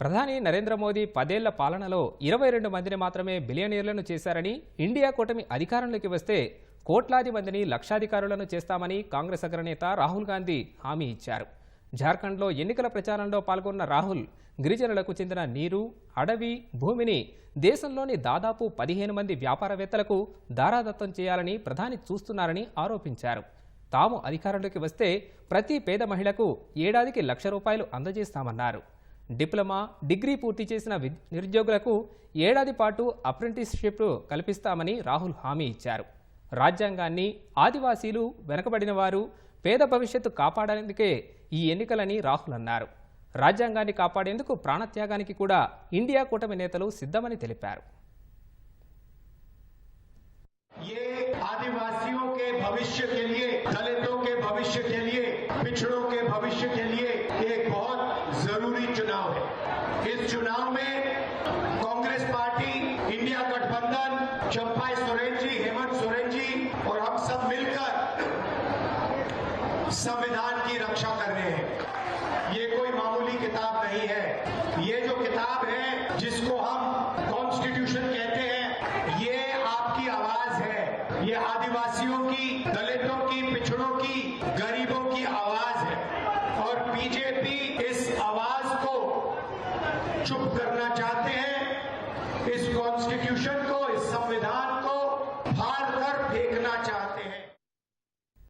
ప్రధాని నరేంద్ర మోదీ పదేళ్ళ పాలనలో ఇరవై రెండు మందిని మాత్రమే బిలియనీర్లను చేశారని ఇండియా కూటమి అధికారంలోకి వస్తే కోట్లాది మందిని లక్షాధికారులను చేస్తామని కాంగ్రెస్ అగ్రనేత రాహుల్ గాంధీ హామీ ఇచ్చారు. జార్ఖండ్లో ఎన్నికల ప్రచారంలో పాల్గొన్న రాహుల్ గిరిజనులకు చెందిన నీరు అడవి భూమిని దేశంలోని దాదాపు పదిహేను మంది వ్యాపారవేత్తలకు దారాదత్తం చేయాలని ప్రధాని చూస్తున్నారని ఆరోపించారు. తాము అధికారంలోకి వస్తే ప్రతి పేద మహిళకు ఏడాదికి లక్ష రూపాయలు అందజేస్తామన్నారు. డిప్లొమా డిగ్రీ పూర్తి చేసిన నిరుద్యోగులకు ఏడాది పాటు అప్రెంటిస్షిప్ కల్పిస్తామని రాహుల్ హామీ ఇచ్చారు. రాజ్యాంగాన్ని ఆదివాసీలు వెనకబడిన వారు పేద భవిష్యత్తు కాపాడేందుకే ఈ ఎన్నికలని రాహుల్ అన్నారు. రాజ్యాంగాన్ని కాపాడేందుకు ప్రాణత్యాగానికి కూడా ఇండియా కూటమి నేతలు సిద్ధమని తెలిపారు. భవిష్యత్ భవిష్య భవిష్య ज़रूरी चुनाव है। इस चुनाव में कांग्रेस पार्टी, इंडिया गठबंधन चंपाई सोरेन जी, हेमंत सोरेन जी और हम सब मिलकर संविधान की रक्षा कर रहे हैं। ये कोई मामूली किताब नहीं है। ये जो किताब है, जिसको हम कॉन्स्टिट्यूशन कहते हैं, ये आपकी आवाज़ है। ये आदिवासियों की, दलितों की, पिछड़ों की और बीजेपी इस आवाज़ को चुप करना चाहते हैं, इस कॉन्स्टिट्यूशन को, इस संविधान को फाड़ कर फेंकना चाहते हैं।